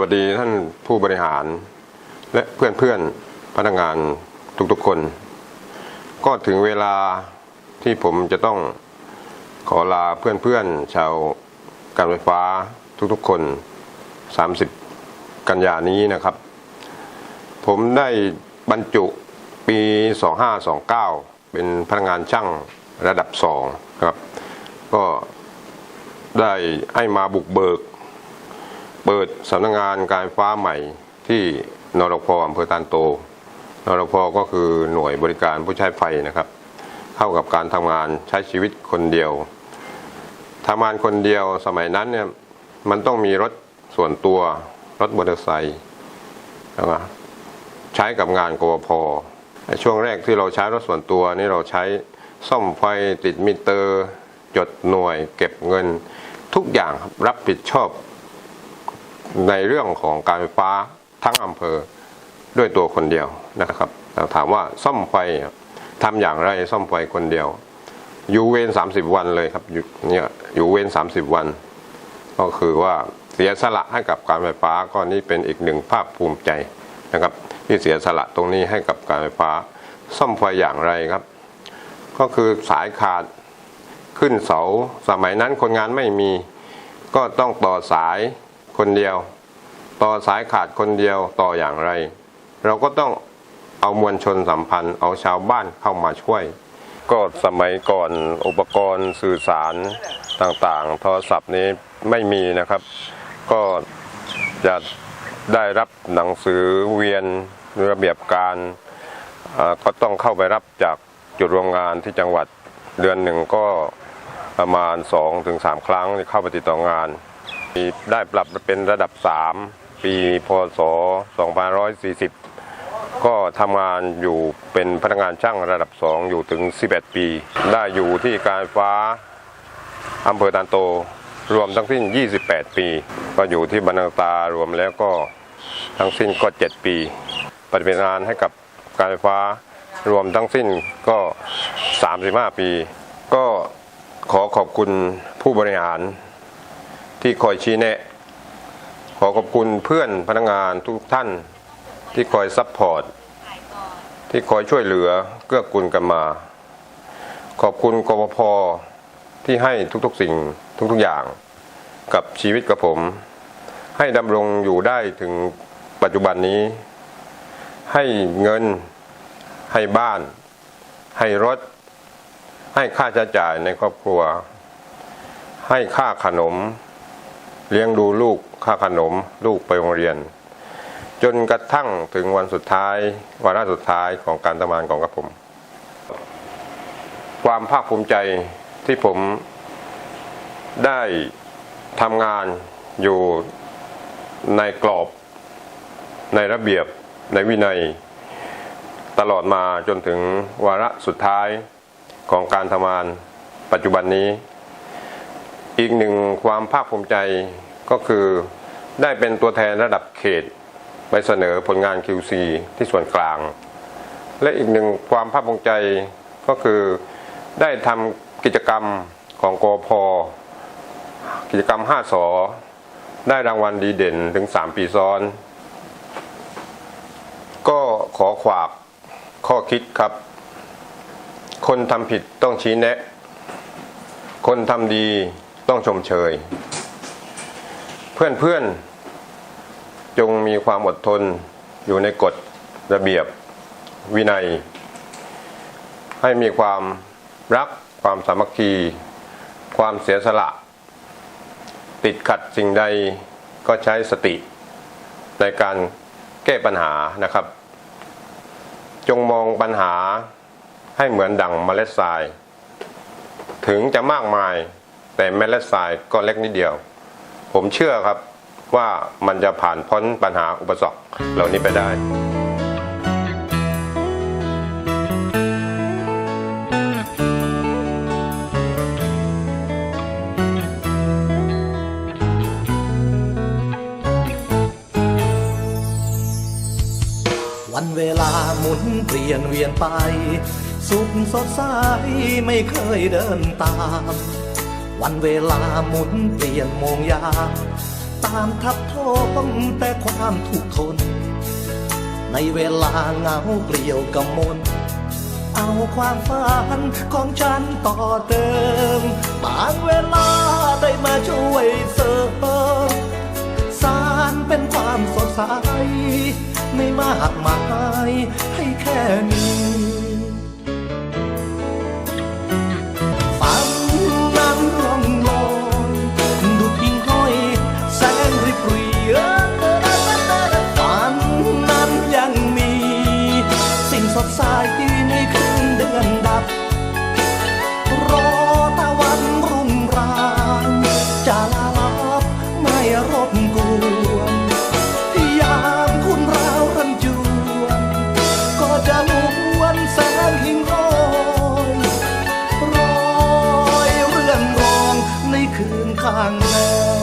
วัสดีท่านผู้บริหาร และเพื่อนเพื่อนๆพนักงานทุกๆคน ก็ถึงเวลาที่ผมจะต้องขอลาเพื่อนๆชาวการไฟฟ้าทุกๆคน 30 กันยานี้นะครับ ผมได้บรรจุปี 2529 เป็นพนักงานช่างระดับ2ครับ ก็ได้ให้มาบุกเบิก เปิดสำนักงานการไฟฟ้าใหม่ที่นรพอำเภอตานโตนรพก็คือหน่วยบริการผู้ใช้ไฟนะครับ เข้ากับการทำงานใช้ชีวิตคนเดียวทำงานคนเดียวสมัยนั้นเนี่ยมันต้องมีรถส่วนตัวรถมอเตอร์ไซค์นะใช้กับงานกวพช่วงแรกที่เราใช้รถส่วนตัวนี่เราใช้ซ่อมไฟติดมิเตอร์ จดหน่วย เก็บเงิน ทุกอย่างรับผิดชอบ ในเรื่องของการไฟฟ้าทั้งอำเภอด้วยตัวคนเดียวนะครับแต่ถามว่าซ่อมไฟทำอย่างไรซ่อมไฟคนเดียว อยู่เวร30วันเลยครับอยู่เนี่ยอยู่เวร30วัน ก็คือว่าเสียสละให้กับการไฟฟ้าก็นี่เป็นอีกหนึ่งภาคภูมิใจนะครับ ที่เสียสละตรงนี้ให้กับการไฟฟ้า ซ่อมไฟอย่างไรครับ ก็คือสายขาดขึ้นเสา สมัยนั้นคนงานไม่มี ก็ต้องต่อสาย คนเดียว ต่อสายขาดคนเดียวต่ออย่างไร เราก็ต้องเอามวลชนสัมพันธ์เอาชาวบ้านเข้ามาช่วย ก็สมัยก่อนอุปกรณ์สื่อสารต่างๆ โทรศัพท์นี้ไม่มีนะครับ ก็จะได้รับหนังสือเวียนระเบียบการก็ต้องเข้าไปรับจากจุดโรงงานที่จังหวัดเดือนหนึ่งก็ประมาณ 2-3 ครั้งที่เข้าไปติดต่องาน ได้ปรับเป็นระดับ 3 ปีพศ 2540 ก็ทำงานอยู่เป็นพนักงานช่างระดับ 2 อยู่ถึง 11 ปี ได้อยู่ที่การไฟฟ้าอำเภอตานโต รวมทั้งสิ้น 28 ปี ก็อยู่ที่บรรณาตารวมแล้วก็ทั้งสิ้นก็ 7 ปี ปฏิบัติงานให้กับการไฟฟ้ารวมทั้งสิ้นก็ 35 ปี ก็ขอขอบคุณผู้บริหาร ที่คอยชี้แนะ ขอขอบคุณเพื่อนพนักงานทุกท่านที่คอยซัพพอร์ตที่คอยช่วยเหลือเกื้อกูลกันมา ขอบคุณกบพที่ให้ทุกๆสิ่งทุกๆอย่างกับชีวิตกับผม ให้ดำรงอยู่ได้ถึงปัจจุบันนี้ ให้เงิน ให้บ้าน ให้รถ ให้ค่าใช้จ่ายในครอบครัว ให้ค่าขนม เลี้ยงดูลูกค่าขนมลูกไปโรงเรียน จนกระทั่งถึงวันสุดท้ายวาระสุดท้ายของการทำงานของกับผม ความภาคภูมิใจที่ผมได้ทำงานอยู่ในกรอบในระเบียบในวินัย ตลอดมาจนถึงวาระสุดท้ายของการทำงานปัจจุบันนี้ อีกหนึ่งความภาคภูมิใจก็คือได้เป็นตัวแทนระดับเขต ไปเสนอผลงาน QC ที่ส่วนกลาง และอีกหนึ่งความภาคภูมิใจก็คือได้ทำกิจกรรมของกอพกิจกรรม 5สอได้รางวัลดีเด่นถึง 3 ปีซ้อน ก็ขอขวากข้อคิดครับ คนทำผิดต้องชี้แนะ คนทำดี ต้องชมเชยเพื่อนเพื่อนๆ จงมีความอดทนอยู่ในกฎระเบียบวินัย ให้มีความรักความสามัคคี ความเสียสละ ติดขัดสิ่งใดก็ใช้สติ ในการแก้ปัญหานะครับ จงมองปัญหาให้เหมือนดั่งเมล็ดทราย ถึงจะมากมาย แต่เมล็ดทรายก็เล็กนิดเดียว ผมเชื่อครับว่ามันจะผ่านพ้นปัญหาอุปสรรคเหล่านี้ไปได้วันเวลาหมุนเปลี่ยนเวียนไป สุขสดใสไม่เคยเดินตาม วันเวลาหมุนเปลี่ยนโมงยามตามทับทมแต่ความทุกข์ทน ในเวลาเหงาเปลี่ยวกำมน เอาความฝันของฉันต่อเติม บางเวลาได้มาช่วยเสริมสารเป็นความสดใส ไม่มากมายให้แค่นี้างเธอ